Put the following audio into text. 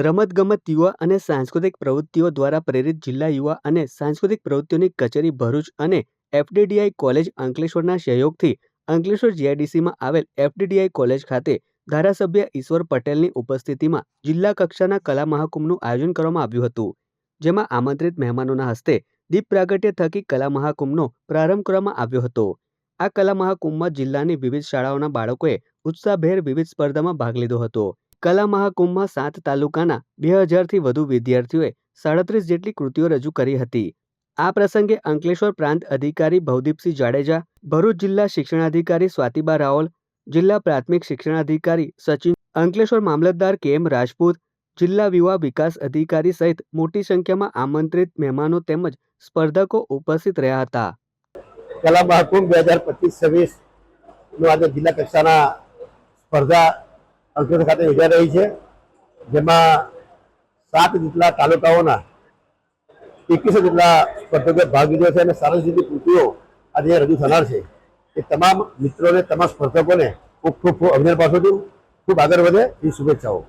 રમતગમત યુવા અને સાંસ્કૃતિક પ્રવૃત્તિઓ દ્વારા પ્રેરિત જિલ્લા યુવા અને સાંસ્કૃતિક પ્રવૃત્તિઓની કચેરી ભરૂચ અને એફડીડીઆઈ કોલેજ અંકલેશ્વરના સહયોગથી અંકલેશ્વર જીઆઈડીસીમાં આવેલ એફડીડીઆઈ કોલેજ ખાતે ધારાસભ્ય ઈશ્વર પટેલની ઉપસ્થિતિમાં જિલ્લા કક્ષાના કલા મહાકુંભનું આયોજન કરવામાં આવ્યું હતું. જેમાં આમંત્રિત મહેમાનોના હસ્તે દીપ પ્રાગટ્ય થકી કલા મહાકુંભનો પ્રારંભ કરવામાં આવ્યો હતો. આ કલા મહાકુંભમાં જિલ્લાની વિવિધ શાળાઓના બાળકોએ ઉત્સાહભેર વિવિધ સ્પર્ધામાં ભાગ લીધો હતો. કલા મહાકુંભમાં સાત તાલુકાના બે હજારથી વધુ વિદ્યાર્થીઓએ સાડત્રીસ જેટલી કૃતિઓ રજૂ કરી હતી. આ પ્રસંગે અંકલેશ્વર પ્રાંત અધિકારી ભવદીપસિંહ જાડેજા, ભરૂચ જિલ્લા શિક્ષણાધિકારી સ્વાતિબા રાઓલ જિલ્લા પ્રાથમિક શિક્ષણાધિકારી સચિન, અંકલેશ્વર મામલતદાર કે એમ રાજપૂત, જિલ્લા યુવા વિકાસ અધિકારી સહિત મોટી સંખ્યામાં આમંત્રિત મહેમાનો તેમજ સ્પર્ધકો ઉપસ્થિત રહ્યા હતા. કલા મહાકુંભ બે હજાર પચીસ છવ્વીસનું આજે જિલ્લા કક્ષાના સ્પર્ધા અંકલેશ્વર ખાતે યોજાઈ રહી છે, જેમાં સાત જેટલા તાલુકાઓના એકવીસો જેટલા સ્પર્ધકોએ ભાગ લીધો છે અને સારા જેટલી કૃતિઓ આજે રજૂ થનાર છે. એ તમામ મિત્રોને, તમામ સ્પર્ધકોને ખૂબ ખૂબ અભિનંદન પાછું છું. ખૂબ આગળ વધે એ શુભેચ્છાઓ.